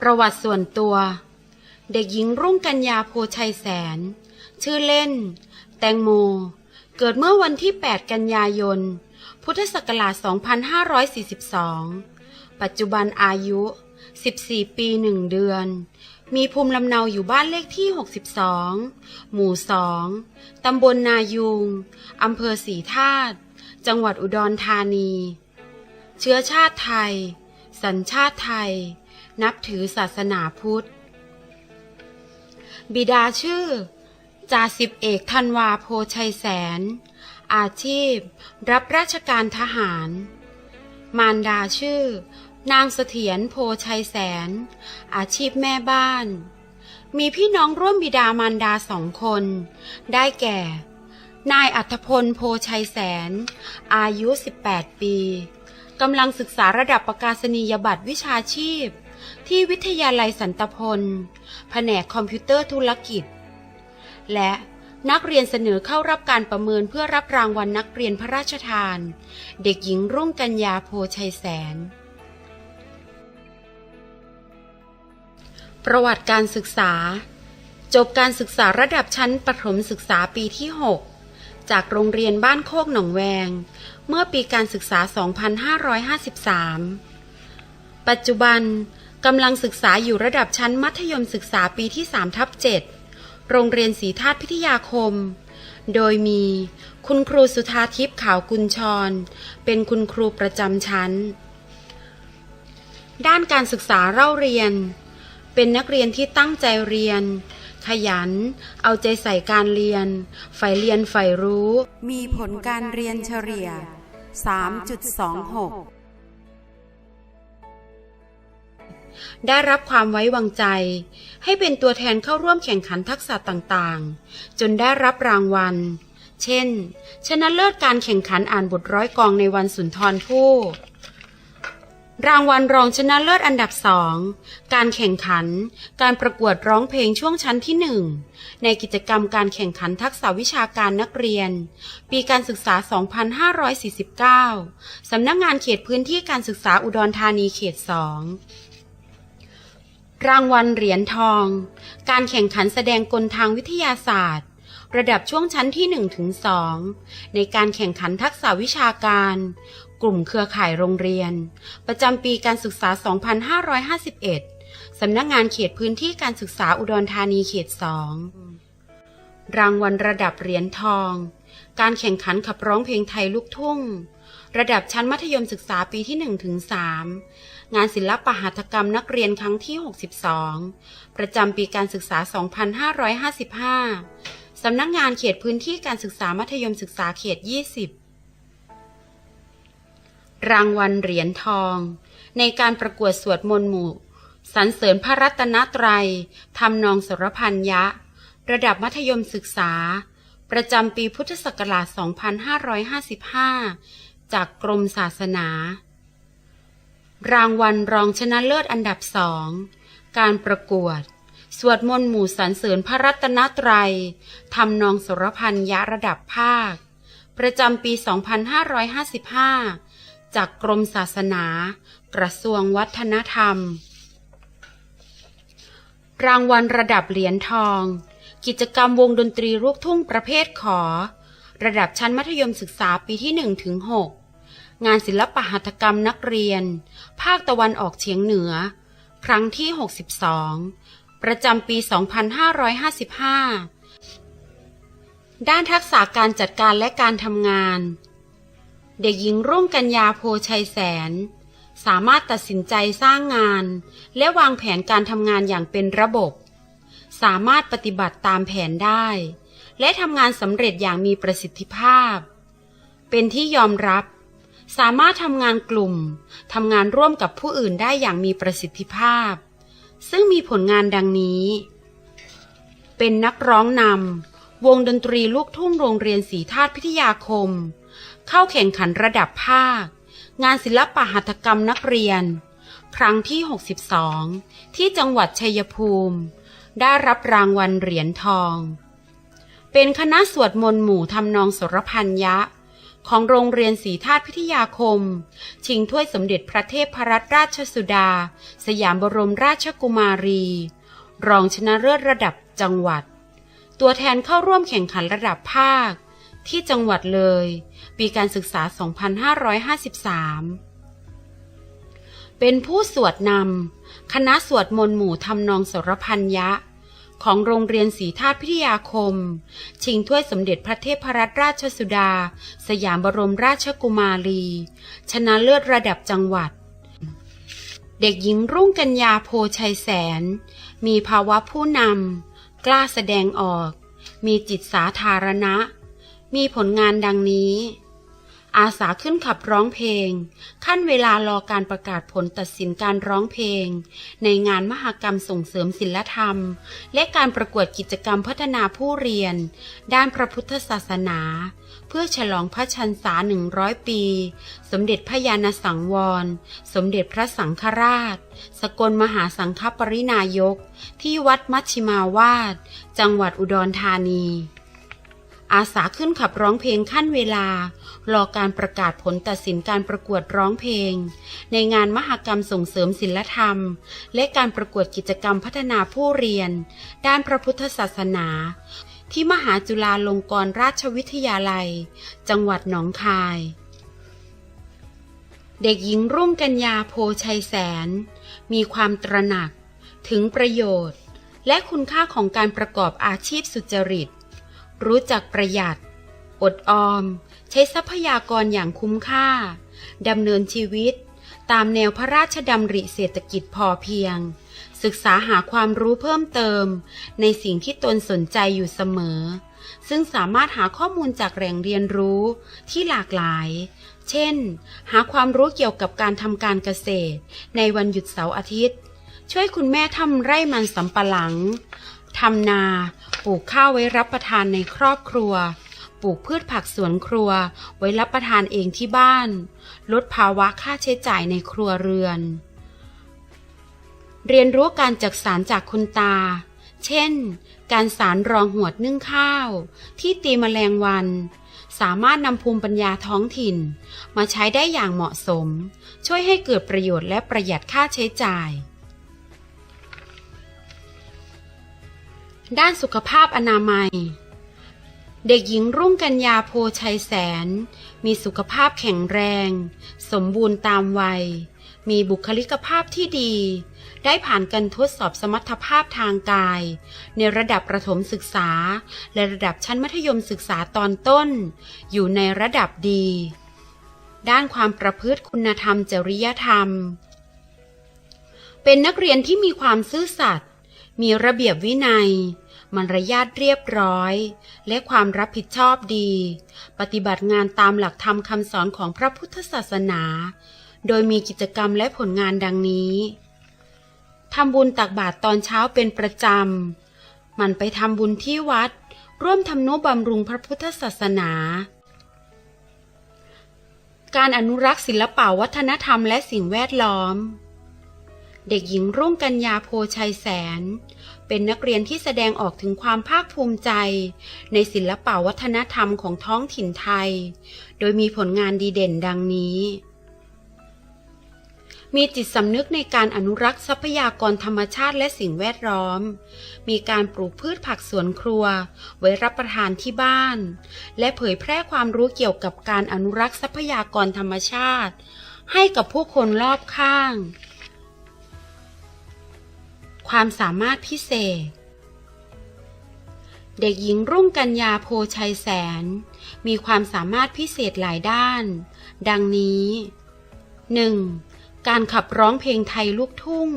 ประวัติส่วนตัว เด็กหญิงรุ่งกัญญาโพชัยแสน ชื่อเล่น แตงโม เกิดเมื่อวันที่ 8 กันยายน พุทธศักราช 2542 ปัจจุบันอายุ 14 ปี 1 เดือน มีภูมิลำเนาอยู่บ้านเลขที่ 62 หมู่ 2 ตำบลนายุง อำเภอสีธาตุ จังหวัดอุดรธานี เชื้อชาติไทย สัญชาติไทย นับถือศาสนาพุทธ บิดาชื่อจ่าสิบเอกธันวาโพชัยแสน อาชีพ รับราชการทหาร มารดาชื่อ นางเสถียรโพชัยแสน อาชีพแม่บ้าน มีพี่น้องร่วมบิดามารดาสองคน ได้แก่ นายอัธพลโพชัยแสน อายุ 18 ปีกำลังศึกษาระดับประกาศนียบัตรวิชาชีพ ที่วิทยาลัยสันตพล แผนกคอมพิวเตอร์ธุรกิจ และนักเรียนเสนอเข้ารับการประเมินเพื่อรับรางวัลนักเรียนพระราชทาน เด็กหญิงรุ่งกัญญาโพชัยแสน ประวัติการศึกษา จบการศึกษาระดับชั้นประถมศึกษาปีที่ 6 จากโรงเรียนบ้านโคกหนองแวง เมื่อปีการศึกษา 2553 ปัจจุบัน กำลังศึกษาอยู่ระดับชั้นมัธยมศึกษาปีที่3ทับ7โรงเรียนศรีธาตุพิทยาคม โดยมี คุณครูสุธาทิพย์ขาวกุญชร เป็นคุณครูประจำชั้น ด้านการศึกษาเล่าเรียน เป็นนักเรียนที่ตั้งใจเรียน ขยัน เอาใจใส่การเรียนใฝ่เรียนใฝ่รู้ มีผลการเรียนเฉลี่ย 3.26 ได้รับความไว้วางใจ ให้เป็นตัวแทนเข้าร่วมแข่งขันทักษะต่างๆ จนได้รับรางวัล เช่น ชนะเลิศการแข่งขันอ่านบทร้อยกองในวันสุนทรภู่รางวัลรองชนะเลิศอันดับสอง การแข่งขัน การประกวดร้องเพลงช่วงชั้นที่หนึ่ง ในกิจกรรมการแข่งขันทักษะวิชาการนักเรียน ปีการศึกษา 2549 สำนักงงานเขตพื้นที่การศึกษาอุดรธานีเขต2 รางวัลเหรียญทอง การแข่งขันแสดงกลทางวิทยาศาสตร์ ระดับช่วงชั้นที่1ถึง2ในการแข่งขันทักษะวิชาการ กลุ่มเครือข่ายโรงเรียน ประจำปีการศึกษา 2551 สำนักงานเขตพื้นที่การศึกษาอุดรธานีเขต 2 รางวัลระดับเหรียญทอง การแข่งขันขับร้องเพลงไทยลูกทุ่ง ระดับชั้นมัธยมศึกษาปีที่1ถึง3 งานศิลปหัตถกรรมนักเรียนครั้งที่ 62 ประจำปีการศึกษา 2555 สำนักงานเขตพื้นที่การศึกษามัธยมศึกษาเขต 20 รางวัลเหรียญทอง ในการประกวดสวดมนต์หมู่สรรเสริญพระรัตนตรัยทำนองสรพันยะ ระดับมัธยมศึกษา ประจำปีพุทธศักราช 2555 จากกรมศาสนา รางวัลรองชนะเลิศอันดับสอง การประกวด สวดมนต์หมู่สรรเสริญพระรัตนตรัยทำนองสรพันยะระดับภาค ประจำปี 2555 จากกรมศาสนา กระทรวงวัฒนธรรม รางวัลระดับเหรียญทอง กิจกรรมวงดนตรีลูกทุ่งประเภทขอ ระดับชั้นมัธยมศึกษาปีที่1ถึง6 งานศิลปหัตถกรรมนักเรียน ภาคตะวันออกเฉียงเหนือ ครั้งที่ 62 ประจำปี 2555 ด้านทักษะการจัดการและการทำงาน เด็กหญิงรุ่งกัญญาโพชัยแสน สามารถตัดสินใจสร้างงาน และวางแผนการทำงานอย่างเป็นระบบ สามารถปฏิบัติตามแผนได้ และทำงานสำเร็จอย่างมีประสิทธิภาพ เป็นที่ยอมรับ สามารถทำงานกลุ่มทำงานร่วมกับผู้อื่นได้อย่างมีประสิทธิภาพ ซึ่งมีผลงานดังนี้ เป็นนักร้องนำวงดนตรีลูกทุ่งโรงเรียนศรีธาตุพิทยาคม เข้าแข่งขันระดับภาค งานศิลปะหัตถกรรมนักเรียน ครั้งที่ 62 ที่จังหวัดชัยภูมิ ได้รับรางวัลเหรียญทอง เป็นคณะสวดมนต์หมู่ทำนองสรพันยะ ของโรงเรียนศรีธาตุพิทยาคม ชิงถ้วยสมเด็จพระเทพรัตนราชสุดา สยามบรมราชกุมารี รองชนะเลิศระดับจังหวัด ตัวแทนเข้าร่วมแข่งขันระดับภาค ที่จังหวัดเลย ปีการศึกษา 2553 เป็นผู้สวดนำคณะสวดมนต์หมู่ทำนองสรพันยะ ของโรงเรียนศรีธาตุพิทยาคม ชิงถ้วยสมเด็จพระเทพรัตนราชสุดา สยามบรมราชกุมารี ชนะเลิศระดับจังหวัด เด็กหญิงรุ่งกัญญาโพชัยแสน มีภาวะผู้นำ กล้าแสดงออก มีจิตสาธารณะ มีผลงานดังนี้ อาสาขึ้นขับร้องเพลง ขั้นเวลารอการประกาศผลตัดสินการร้องเพลง ในงานมหกรรมส่งเสริมศิลธรรม และการประกวดกิจกรรมพัฒนาผู้เรียน ด้านพระพุทธศาสนา เพื่อฉลองพระชันษาหนึ่งร้อยปี สมเด็จพระยาณสังวร สมเด็จพระสังฆราช สกลมหาสังฆปรินายก ที่วัดมัชชิมาวาด จังหวัดอุดรธานี อาสาขึ้นขับร้องเพลงขั้นเวลา รอการประกาศผลตัดสินการประกวดร้องเพลง ในงานมหกรรมส่งเสริมศิลธรรม และการประกวดกิจกรรมพัฒนาผู้เรียน ด้านพระพุทธศาสนา ที่มหาจุฬาลงกรณราชวิทยาลัย จังหวัดหนองคาย เด็กหญิงรุ่งกัญญาโพชัยแสน มีความตระหนักถึงประโยชน์ และคุณค่าของการประกอบอาชีพสุจริต รู้จักประหยัด อดออม ใช้ทรัพยากรอย่างคุ้มค่าดำเนินชีวิต ตามแนวพระราชดำริเศรษฐกิจพอเพียง ศึกษาหาความรู้เพิ่มเติม ในสิ่งที่ตนสนใจอยู่เสมอ ซึ่งสามารถหาข้อมูลจากแหล่งเรียนรู้ที่หลากหลาย เช่น หาความรู้เกี่ยวกับการทำการเกษตร ในวันหยุดเสาร์อาทิตย์ ช่วยคุณแม่ทำไร่มันสำปะหลังทำนา ปลูกข้าวไว้รับประทานในครอบครัว ปลูกพืชผักสวนครัว ไว้รับประทานเองที่บ้าน ลดภาวะค่าใช้จ่ายในครัวเรือน เรียนรู้การจักสารจากคุณตา เช่น การสารรองหวดนึ่งข้าว ที่ตีมแมลงวัน สามารถนำภูมิปัญญาท้องถิ่น มาใช้ได้อย่างเหมาะสม ช่วยให้เกิดประโยชน์และประหยัดค่าใช้จ่าย ด้านสุขภาพอนามัย เด็กหญิงรุ่งกัญญาโพชัยแสน มีสุขภาพแข็งแรง สมบูรณ์ตามวัย มีบุคลิกภาพที่ดี ได้ผ่านการทดสอบสมรรถภาพทางกาย ในระดับประถมศึกษา และระดับชั้นมัธยมศึกษาตอนต้น อยู่ในระดับดี ด้านความประพฤติคุณธรรมจริยธรรม เป็นนักเรียนที่มีความซื่อสัตย์ มีระเบียบวินัย มารยาทเรียบร้อย และความรับผิดชอบดี ปฏิบัติงานตามหลักธรรมคำสอนของพระพุทธศาสนา โดยมีกิจกรรมและผลงานดังนี้ทำบุญตักบาตรตอนเช้าเป็นประจำ มันไปทำบุญที่วัด ร่วมทำนุบำรุงพระพุทธศาสนา การอนุรักษ์ศิลปวัฒนธรรมและสิ่งแวดล้อม เด็กหญิงรุ่งกัญญาโพชัยแสน เป็นนักเรียนที่แสดงออกถึงความภาคภูมิใจ ในศิลปวัฒนธรรมของท้องถิ่นไทย โดยมีผลงานดีเด่นดังนี้ มีจิตสำนึกในการอนุรักษ์ทรัพยากรธรรมชาติและสิ่งแวดล้อม มีการปลูกพืชผักสวนครัว ไว้รับประทานที่บ้าน และเผยแพร่ความรู้เกี่ยวกับการอนุรักษ์ทรัพยากรธรรมชาติ ให้กับผู้คนรอบข้าง ความสามารถพิเศษ เด็กหญิงรุ่งกัญญาโพชัยแสน มีความสามารถพิเศษหลายด้าน ดังนี้ 1. การขับร้องเพลงไทยลูกทุ่ง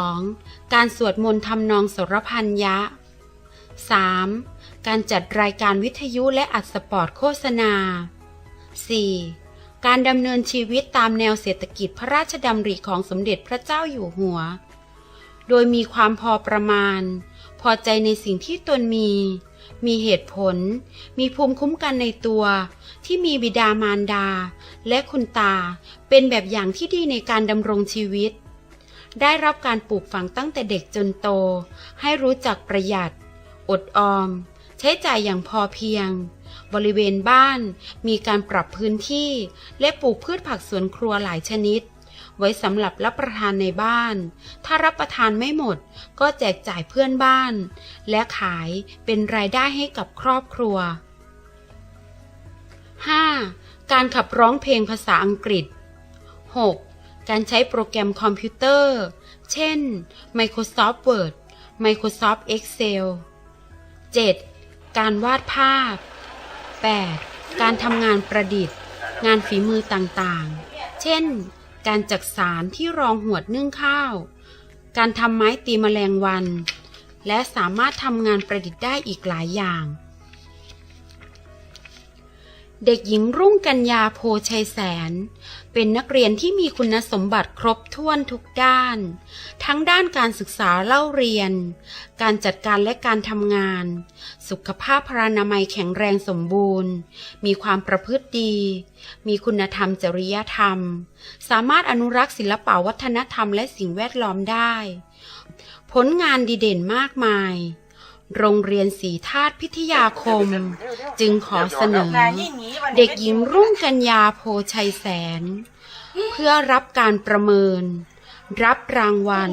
2. การสวดมนต์ทำนองสรพันยะ 3. การจัดรายการวิทยุและอัดสปอร์ตโฆษณา 4. การดำเนินชีวิตตามแนวเศรษฐกิจพระราชดำริของสมเด็จพระเจ้าอยู่หัว โดยมีความพอประมาณ พอใจในสิ่งที่ตนมี มีเหตุผล มีภูมิคุ้มกันในตัว ที่มีบิดามารดา และคุณตาเป็นแบบอย่างที่ดีในการดำรงชีวิต ได้รับการปลูกฝังตั้งแต่เด็กจนโต ให้รู้จักประหยัด อดออม ใช้จ่ายอย่างพอเพียง บริเวณบ้านมีการปรับพื้นที่ และปลูกพืชผักสวนครัวหลายชนิด ไว้สำหรับรับประทานในบ้าน ถ้ารับประทานไม่หมด ก็แจกจ่ายเพื่อนบ้าน และขายเป็นรายได้ให้กับครอบครัว 5. การขับร้องเพลงภาษาอังกฤษ 6. การใช้โปรแกรมคอมพิวเตอร์ เช่น Microsoft Word Microsoft Excel 7. การวาดภาพ 8. การทำงานประดิษฐ์ งานฝีมือต่างๆ เช่น การจักสารที่รองหวดนึ่งข้าว การทำไม้ตีแมลงวัน และสามารถทำงานประดิษฐ์ได้อีกหลายอย่าง เด็กหญิงรุ่งกัญญาโพชัยแสน เป็นนักเรียนที่มีคุณสมบัติครบถ้วนทุกด้าน ทั้งด้านการศึกษาเล่าเรียน การจัดการและการทำงาน สุขภาพพรานามัยแข็งแรงสมบูรณ์ มีความประพฤติดี มีคุณธรรมจริยธรรม สามารถอนุรักษ์ศิลปวัฒนธรรมและสิ่งแวดล้อมได้ ผลงานดีเด่นมากมาย โรงเรียนศรีธาตุพิทยาคม จึงขอเสนอ เด็กหญิงรุ่งกัญญาโพชัยแสน เพื่อรับการประเมิน รับรางวัล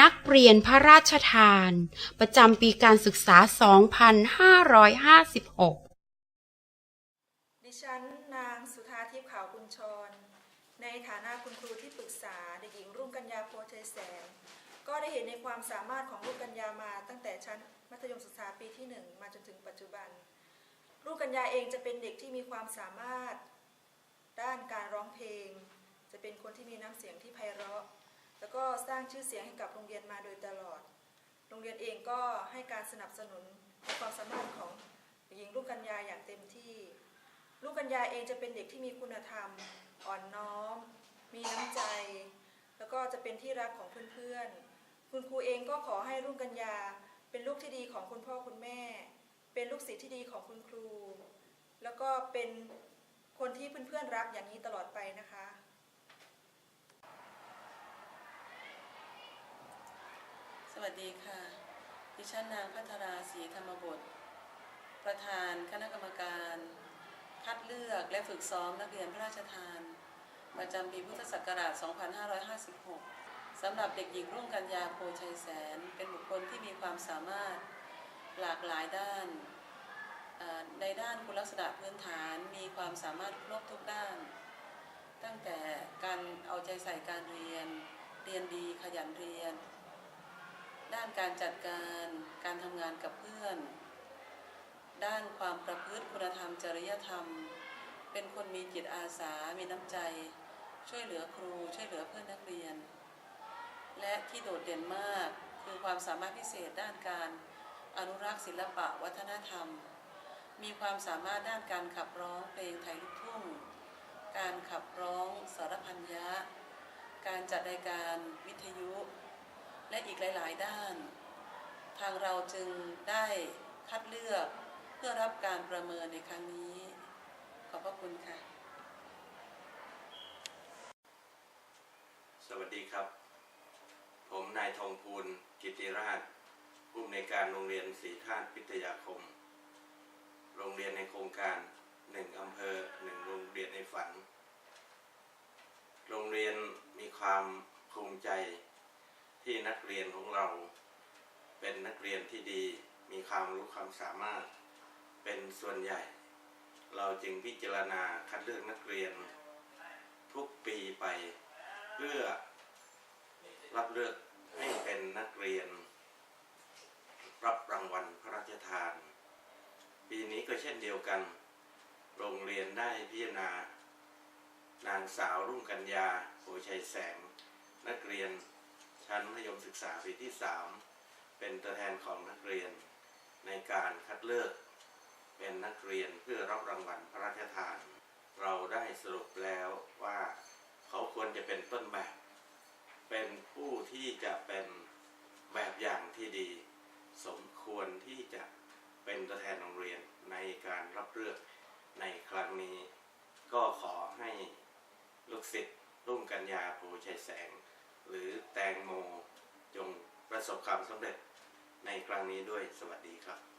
นักเรียนพระราชทาน ประจำปีการศึกษา 2556 ดิฉันนางสุธาทิพย์ขาวกุญชร ในฐานะคุณครูที่ปรึกษาเด็กหญิงรุ่งกัญญาโพชัยแสน ก็ได้เห็นในความสามารถของรุ่งกัญญามาตั้งแต่ชั้น ปีที่หนึ่งมาจนถึงปัจจุบันรุ่งกัญญาเองจะเป็นเด็กที่มีความสามารถด้านการร้องเพลง จะเป็นคนที่มีน้ำเสียงที่ไพเราะ แล้วก็สร้างชื่อเสียงให้กับโรงเรียนมาโดยตลอด โรงเรียนเองก็ให้การสนับสนุนความสามารถของหญิงรุ่งกัญญาอย่างเต็มที่ ลูกกัญญาเองจะเป็นเด็กที่มีคุณธรรม อ่อนน้อม มีน้ำใจ แล้วก็จะเป็นที่รักของเพื่อนๆ คุณครูเองก็ขอให้รุ่งกัญญา เป็นลูกที่ดีของคุณพ่อคุณแม่ เป็นลูกศิษย์ที่ดีของคุณครู แล้วก็เป็นคนที่เพื่อนๆรักอย่างนี้ตลอดไปนะคะสวัสดีค่ะ ดิฉันนางพัทราศรีธรรมบท ประธานคณะกรรมการ คัดเลือกและฝึกซ้อมนักเรียนพระราชทาน ประจำปีพุทธศักราช 2556 สำหรับเด็กหญิงรุ่งกัญญาโพชัยแสน เป็นบุคคลที่มีความสามารถหลากหลายด้าน ในด้านคุณลักษณะพื้นฐานมีความสามารถครบทุกด้าน ตั้งแต่การเอาใจใส่การเรียน เรียนดีขยันเรียน ด้านการจัดการการทำงานกับเพื่อน ด้านความประพฤติคุณธรรมจริยธรรม เป็นคนมีจิตอาสา มีน้ำใจ ช่วยเหลือครู ช่วยเหลือเพื่อนนักเรียน ที่โดดเด่นมาก คือความสามารถพิเศษด้านการอนุรักษ์ศิลปะวัฒนธรรม มีความสามารถด้านการขับร้องเพลงไทยลูกทุ่ง การขับร้องสารพันยะ การจัดรายการวิทยุ และอีกหลาย ๆ ด้าน ทางเราจึงได้คัดเลือกเพื่อรับการประเมินในครั้งนี้ ขอบพระคุณค่ะ สวัสดีครับ ผมนายทองพูลกิติราชผู้อำนวยการโรงเรียนศรีธาตุพิทยาคม โรงเรียนในโครงการหนึ่งอำเภอหนึ่งโรงเรียนในฝัน โรงเรียนมีความภูมิใจที่นักเรียนของเรา เป็นนักเรียนที่ดี มีความรู้ความสามารถ เป็นส่วนใหญ่ เราจึงพิจารณาคัดเลือกนักเรียน ทุกปีไปเพื่อรับเลือกให้เป็นนัก เรียน รับรางวัลพระราชทาน ปีนี้ก็เช่นเดียวกัน โรงเรียนได้พิจารณา นางสาวรุ่งกัญญาโพชัยแสง นักเรียนชั้นมัธยมศึกษาปีที่ 3 เป็นตัวแทนของนักเรียนในการคัดเลือก เป็นนักเรียนเพื่อรับรางวัลพระราชทาน เราได้สรุปแล้วว่าเขาควรจะเป็นต้นแบบ เป็นผู้ที่จะเป็น แบบอย่างที่ดี สมควรที่จะเป็นตัวแทนโรงเรียนในการรับเลือกในครั้งนี้ ก็ขอให้ลูกศิษย์รุ่งกัญญาภูชัยแสง หรือแตงโมจงประสบความสำเร็จในครั้งนี้ด้วยสวัสดีครับ